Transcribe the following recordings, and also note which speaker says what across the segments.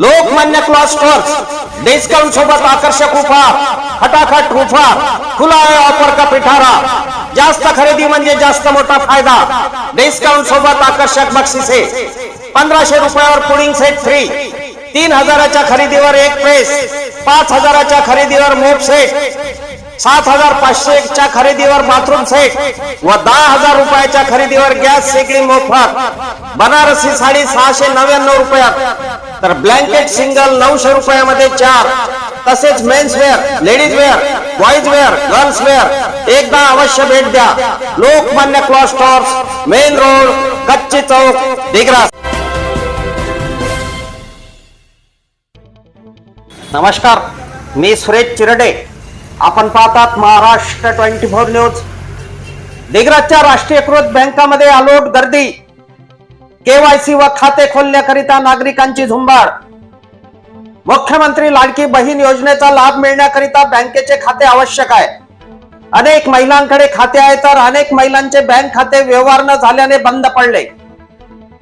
Speaker 1: Lokmanya cloth stores discount सोबत आकर्षक उपहार हटाखट उपहार खुला आहे ऑफर का पिठारा. जास्त खरेदी म्हणजे जास्त मोठा फायदा. डिस्काउंट सोबत आकर्षक बक्षिसे. पंधराशे रुपयावर पुडिंग सेट फ्री तीन हजाराच्या खरेदीवर एक प्रेस पाच हजाराच्या खरेदीवर मोप सेट सात हजार पाचशेच्या खरेदीवर बाथरूम सेट व दहा हजार रुपयाच्या खरेदीवर गॅस शेगडी मोफत. बनारसी साडी सहाशे नव्याण्णव रुपयात. तर ब्लँकेट सिंगल नऊशे रुपयामध्ये चार. तसेच men's wear ladies wear boys wear girls wear एकदा अवश्य भेट द्या. लोकमान्य क्लॉस्टर्स मेन रोड कच्ची चौक दिग्रास. नमस्कार मी सुरेश चिरडे. आपण पाहतात महाराष्ट्र ट्वेंटी फोर न्यूज. दिग्रजच्या राष्ट्रीयकृत बँकामध्ये आलोट गर्दी. केवायसी व खाते खोलण्याकरिता नागरिकांची झुंबड. मुख्यमंत्री लाडकी बहीण योजनेचा लाभ मिळण्याकरिता बँकेचे खाते आवश्यक आहे. अनेक महिलांकडे खाते आहे तर अनेक महिलांचे बँक खाते व्यवहार न झाल्याने बंद पडले.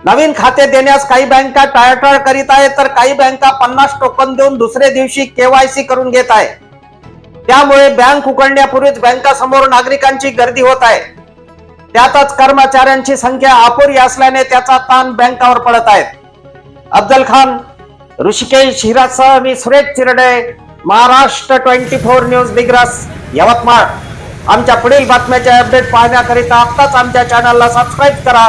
Speaker 1: नवीन खाते देण्यास काही बँका टाळाटाळ करीत आहेत तर काही बँका पन्नास टोकन देऊन दुसऱ्या दिवशी केवायसी करून घेत आहे त्यामुळे बँक उघडण्यापूर्वीच बँकासमोर नागरिकांची गर्दी होत आहे. त्यातच कर्मचाऱ्यांची संख्या अपुरी असल्याने त्याचा ताण बँकावर पडत आहेत अफजल खान ऋषिकेश हिरासह मी Suresh Chirade Maharashtra twenty four news Digras Yavatmal. आमच्या पुढील बातम्याचे अपडेट पाहण्याकरिता आत्ताच आमच्या चॅनलला सबस्क्राईब करा.